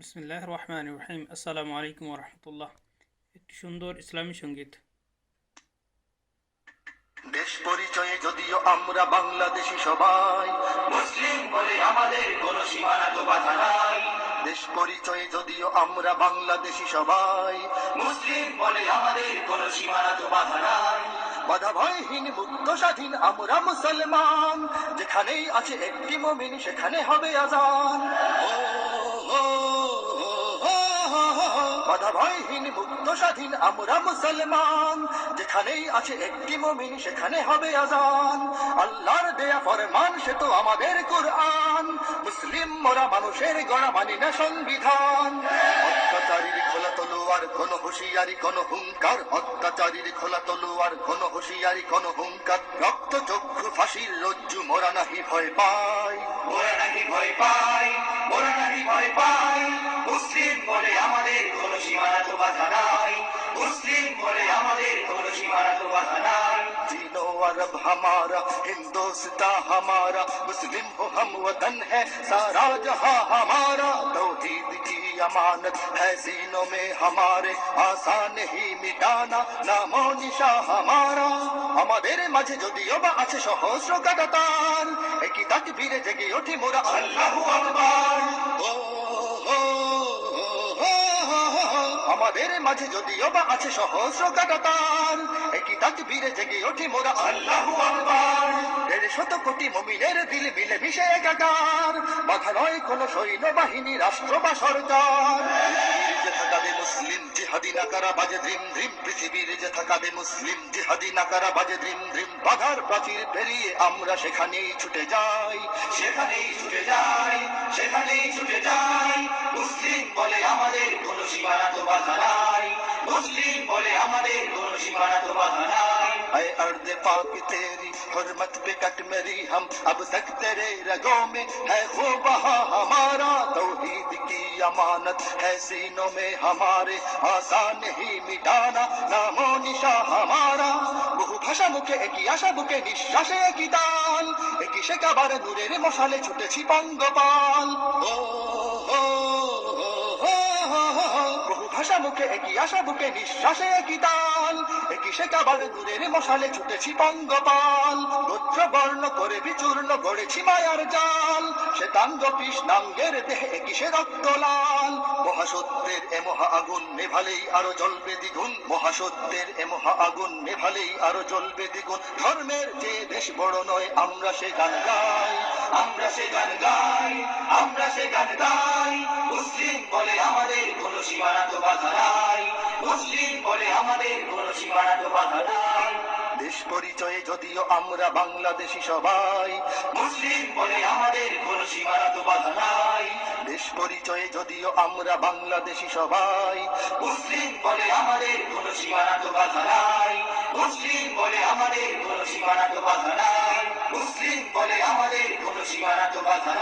বিসমিল্লাহ রহমান রহিম আসসালামু আলাইকুম রহমতুল্লাহ একটি সুন্দর ইসলামী সংগীত। দেশ পরিচয়ে যদিও আমরা বাংলাদেশি সবাই মুসলিম বলে আমাদের কোনো সীমানা তো বাধা নাই। দেশ পরিচয়ে যদিও আমরা বাংলাদেশি সবাই মুসলিম বলে আমাদের কোনো সীমানা তো বাধা নাই। বাধা ভয়হীন মুক্ত স্বাধীন আমরা মুসলমান যেখানেই আছে একটি মমিন সেখানে হবে আজান। ও, ও। বাধা ভয়হীন মুক্ত স্বাধীন আমরা মুসলমান। যেখানেই আছে একটি মমিন, সেখানে হবে আজান। আল্লাহর দেয়া ফরমান, সে তো আমাদের কোরআন। মুসলিম মোরা মানুষের গড়া মানি না সংবিধান। অত্যাচারীর খোলা তলোয়ার, কোন হুঁশিয়ারি, কোন হুঙ্কার। অত্যাচারীর খোলা তলোয়ার, কোন হুঁশিয়ারি, কোন হুঙ্কার। রক্ত, চক্ষু, ফাঁসির রজ্জু মোরা নাহি ভয় পায়। ওরা নাকি ভয় পাই বাধা عرب ہمارا ہندوستاں ہمارا مسلم ہو ہم وطن ہے سارا جہاں ہمارا۔ توحید کی امانت ہے سینوں میں ہمارے آسان ہی مٹانا نام و نشا ہمارا۔ আমাদের মাঝে যদিও বা আছে সহস্র গাদাতার একই তাকবীরে জেগে ওঠে মোরা আল্লাহু আকবার ও ও। মাঝে যদিও বা আছে সহস্র কাটাতার একই তাকবীরে জেগে ওঠে মোরা আল্লাহু শত কোটি মমিনের দিল মিলে মিশে একাকার। বাধা নয় কোন সৈন্য বাহিনী রাষ্ট্র বা সরকার। মুসলিম জিহাদি নাকারা বাজে ধ্রিম ধ্রিম পৃথিবীর যে থাকাবে মুসলিম জিহাদি নাকারা বাজে ধ্রিম ধ্রিম বাধার প্রাচীর পেরিয়ে আমরা সেখানেই ছুটে যাই, সেখানেই ছুটে যাই, সেখানেই ছুটে যাই। আমাদের কোন সীমানা তো বাধা নাই মুসলিম বলে আমাদের কোন সীমানা তো বাধা নাই اے ارد پاک تیری حرمت پہ کٹ میری ہم اب تک تیرے رگوں میں ہے وہ بہا ہمارا توحید کی امانت ہے سینوں میں ہمارے آسان ہی مٹانا نام و نشا ہمارا বহু ভাষা মুখে একই আশা বুকে নিঃশ্বাসে একই তাল একই সে কাবার নূরের মশালে ছুটেছি পঙ্গপাল ও মুখে একই আশা, বুকে নিঃশ্বাসে একই তাল। একই সে কাবার দূরের মশালে ছুটেছি পঙ্গপাল। গোত্র বর্ণ করে বিচূর্ণ গড়েছি মায়ার জাল। সে কৃষ্ণাঙ্গের দেহে একই সে রক্ত লাল মহাসত্যের এ মহা আগুন নেভালেই আরও জ্বলবে দ্বিগুণ। মহাসত্যের এ মহা আগুন নেভালেই আরও জ্বলবে দ্বিগুণ। ধর্মের যে দেশ বড় নয়, আমরা সে গান গাই। আমরা সে গান গাই, আমরা সে গান গাই। মুসলিম বলে আমাদের কোনো সীমানা দেশ পরিচয়ে যদিও আমরা বাংলাদেশি সবাই, মুসলিম বলে আমাদের কোনো সীমানা তো বাধা নাই। দেশ পরিচয়ে যদিও আমরা বাংলাদেশি সবাই, মুসলিম বলে আমাদের কোনো সীমানা তো বাধা নাই। মুসলিম বলে আমাদের কোনো সীমানা তো বাধা নাই। মুসলিম বলে আমাদের কোনো সীমানা তো বাধা নাই।